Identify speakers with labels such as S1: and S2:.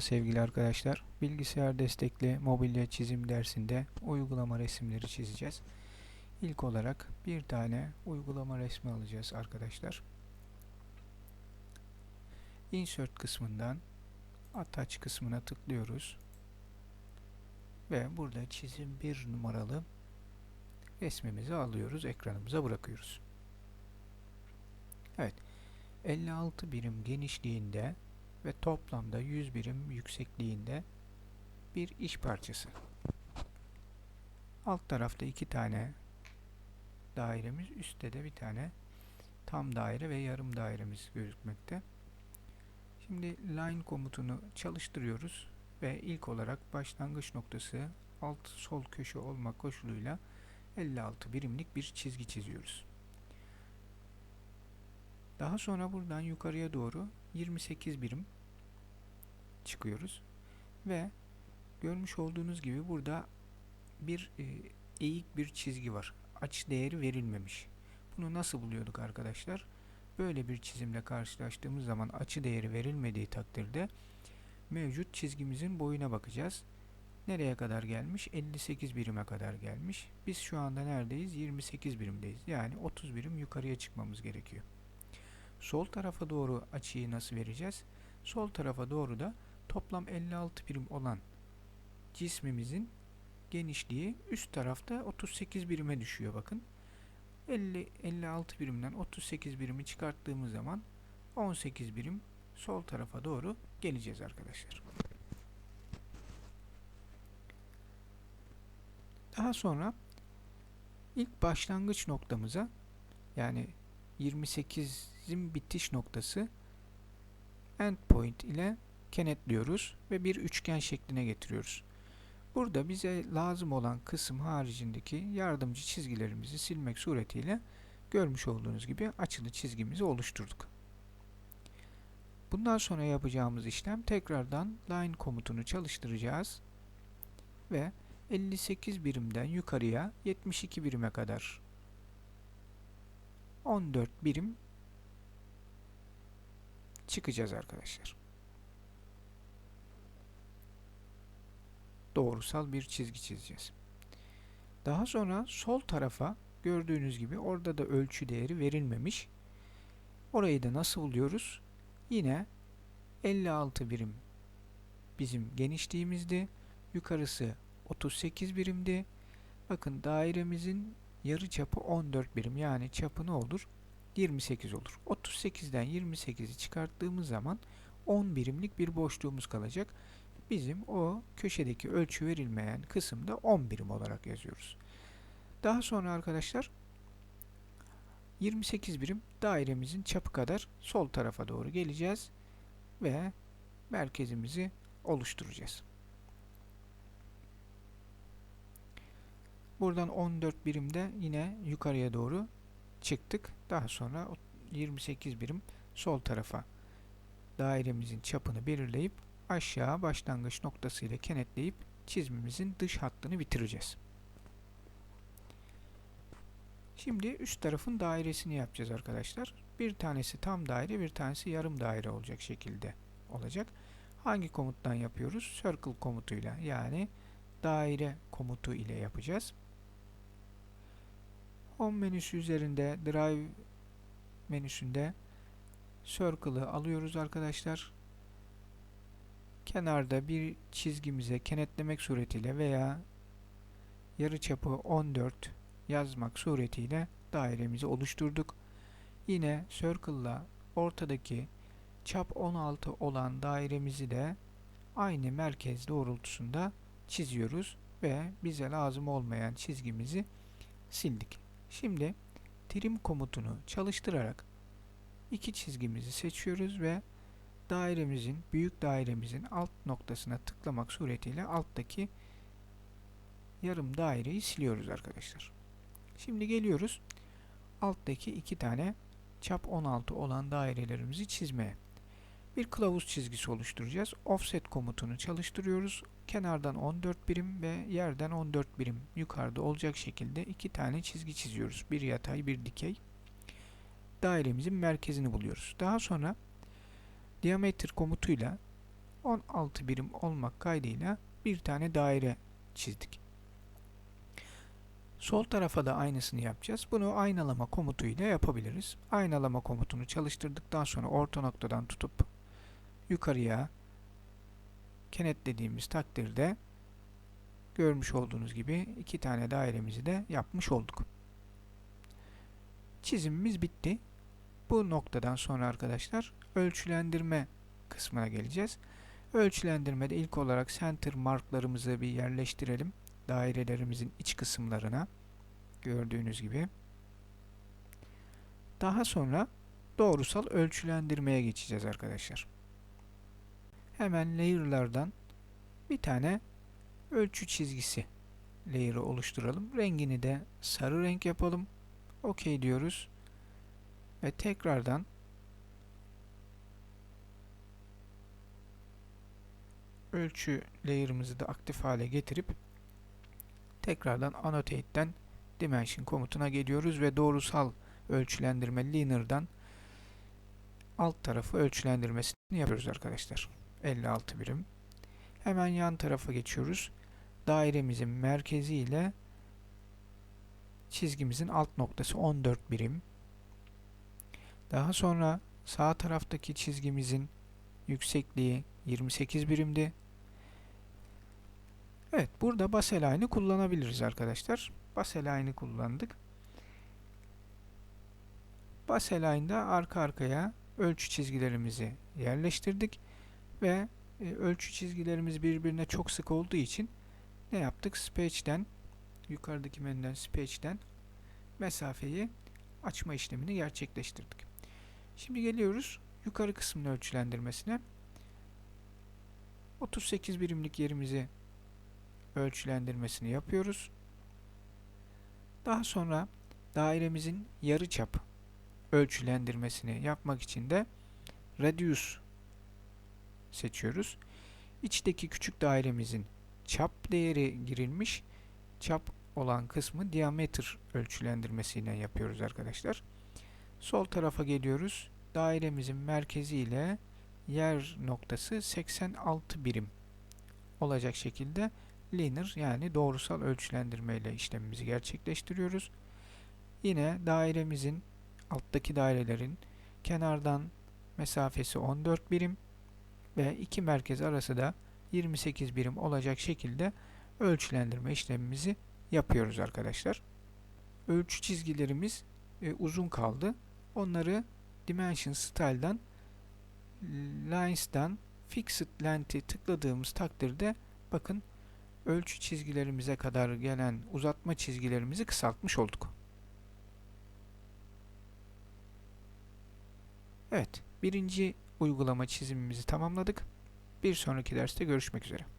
S1: Sevgili arkadaşlar. Bilgisayar destekli mobilya çizim dersinde uygulama resimleri çizeceğiz. İlk olarak bir tane uygulama resmi alacağız arkadaşlar. Insert kısmından Attach kısmına tıklıyoruz. Ve burada çizim bir numaralı resmimizi alıyoruz. Ekranımıza bırakıyoruz. Evet. 56 birim genişliğinde ve toplamda 100 birim yüksekliğinde bir iş parçası. Alt tarafta iki tane dairemiz, üstte de bir tane tam daire ve yarım dairemiz gözükmekte. Şimdi line komutunu çalıştırıyoruz ve ilk olarak başlangıç noktası alt sol köşe olmak koşuluyla 56 birimlik bir çizgi çiziyoruz. Daha sonra buradan yukarıya doğru 28 birim çıkıyoruz. Ve görmüş olduğunuz gibi burada bir e, eğik bir çizgi var. Açı değeri verilmemiş. Bunu nasıl buluyorduk arkadaşlar? Böyle bir çizimle karşılaştığımız zaman açı değeri verilmediği takdirde mevcut çizgimizin boyuna bakacağız. Nereye kadar gelmiş? 58 birime kadar gelmiş. Biz şu anda neredeyiz? 28 birimdeyiz. Yani 30 birim yukarıya çıkmamız gerekiyor. Sol tarafa doğru açıyı nasıl vereceğiz? Sol tarafa doğru da toplam 56 birim olan cismimizin genişliği üst tarafta 38 birime düşüyor bakın. 50 56 birimden 38 birimi çıkarttığımız zaman 18 birim sol tarafa doğru geleceğiz arkadaşlar. Daha sonra ilk başlangıç noktamıza yani 28'in bitiş noktası endpoint ile kenetliyoruz ve bir üçgen şekline getiriyoruz. Burada bize lazım olan kısım haricindeki yardımcı çizgilerimizi silmek suretiyle görmüş olduğunuz gibi açılı çizgimizi oluşturduk. Bundan sonra yapacağımız işlem tekrardan line komutunu çalıştıracağız ve 58 birimden yukarıya 72 birime kadar 14 birim çıkacağız arkadaşlar. Doğrusal bir çizgi çizeceğiz. Daha sonra sol tarafa gördüğünüz gibi orada da ölçü değeri verilmemiş. Orayı da nasıl buluyoruz? Yine 56 birim bizim genişliğimizdi. Yukarısı 38 birimdi. Bakın dairemizin yarı çapı 14 birim. Yani çapı ne olur? 28 olur. 38'den 28'i çıkarttığımız zaman 10 birimlik bir boşluğumuz kalacak. Bizim o köşedeki ölçü verilmeyen kısımda 10 birim olarak yazıyoruz. Daha sonra arkadaşlar 28 birim dairemizin çapı kadar sol tarafa doğru geleceğiz ve merkezimizi oluşturacağız. Buradan 14 birimde yine yukarıya doğru çıktık. Daha sonra 28 birim sol tarafa dairemizin çapını belirleyip aşağı başlangıç noktası ile kenetleyip çizimimizin dış hattını bitireceğiz. Şimdi üst tarafın dairesini yapacağız arkadaşlar. Bir tanesi tam daire, bir tanesi yarım daire olacak şekilde olacak. Hangi komuttan yapıyoruz? Circle komutuyla yani daire komutu ile yapacağız. Home menüsü üzerinde Drive menüsünde Circle'ı alıyoruz arkadaşlar. Kenarda bir çizgimize kenetlemek suretiyle veya yarıçapı 14 yazmak suretiyle dairemizi oluşturduk. Yine Circle'la ortadaki çap 16 olan dairemizi de aynı merkez doğrultusunda çiziyoruz ve bize lazım olmayan çizgimizi sildik. Şimdi trim komutunu çalıştırarak iki çizgimizi seçiyoruz ve dairemizin, büyük dairemizin alt noktasına tıklamak suretiyle alttaki yarım daireyi siliyoruz arkadaşlar. Şimdi geliyoruz alttaki iki tane çap 16 olan dairelerimizi çizmeye. Bir kılavuz çizgisi oluşturacağız. Offset komutunu çalıştırıyoruz. Kenardan 14 birim ve yerden 14 birim yukarıda olacak şekilde iki tane çizgi çiziyoruz. Bir yatay bir dikey. Dairemizin merkezini buluyoruz. Daha sonra diameter komutuyla 16 birim olmak kaydıyla bir tane daire çizdik. Sol tarafa da aynısını yapacağız. Bunu aynalama komutuyla yapabiliriz. Aynalama komutunu çalıştırdıktan sonra orta noktadan tutup yukarıya kenetlediğimiz takdirde görmüş olduğunuz gibi iki tane dairemizi de yapmış olduk. Çizimimiz bitti. Bu noktadan sonra arkadaşlar ölçülendirme kısmına geleceğiz. Ölçülendirmede ilk olarak center marklarımızı bir yerleştirelim. Dairelerimizin iç kısımlarına. Gördüğünüz gibi. Daha sonra doğrusal ölçülendirmeye geçeceğiz arkadaşlar. Hemen layer'lardan bir tane ölçü çizgisi layer'ı oluşturalım. Rengini de sarı renk yapalım. OK diyoruz. Ve tekrardan ölçü layer'ımızı da aktif hale getirip tekrardan annotate'den dimension komutuna geliyoruz ve doğrusal ölçülendirme linear'dan alt tarafı ölçülendirmesini yapıyoruz arkadaşlar. 56 birim. Hemen yan tarafa geçiyoruz. Dairemizin merkezi ile çizgimizin alt noktası 14 birim. Daha sonra sağ taraftaki çizgimizin yüksekliği 28 birimdi. Evet, burada base line'ı kullanabiliriz arkadaşlar. Base line'ı kullandık. Base line'da arka arkaya ölçü çizgilerimizi yerleştirdik ve e, ölçü çizgilerimiz birbirine çok sık olduğu için ne yaptık? Sketch'ten yukarıdaki menüden Sketch'ten mesafeyi açma işlemini gerçekleştirdik. Şimdi geliyoruz yukarı kısmın ölçülendirmesine. 38 birimlik yerimizi ölçülendirmesini yapıyoruz. Daha sonra dairemizin yarıçap ölçülendirmesini yapmak için de Radius seçiyoruz. İçteki küçük dairemizin çap değeri girilmiş. Çap olan kısmı diameter ölçülendirmesiyle yapıyoruz arkadaşlar. Sol tarafa geliyoruz. Dairemizin merkezi ile yer noktası 86 birim olacak şekilde linear yani doğrusal ölçülendirme ile işlemimizi gerçekleştiriyoruz. Yine dairemizin alttaki dairelerin kenardan mesafesi 14 birim ve iki merkez arası da 28 birim olacak şekilde ölçülendirme işlemimizi yapıyoruz arkadaşlar. Ölçü çizgilerimiz e, uzun kaldı. Onları Dimension Style'dan Lines'dan Fixed Length'i tıkladığımız takdirde bakın ölçü çizgilerimize kadar gelen uzatma çizgilerimizi kısaltmış olduk. Evet, birinci uygulama çizimimizi tamamladık. Bir sonraki derste görüşmek üzere.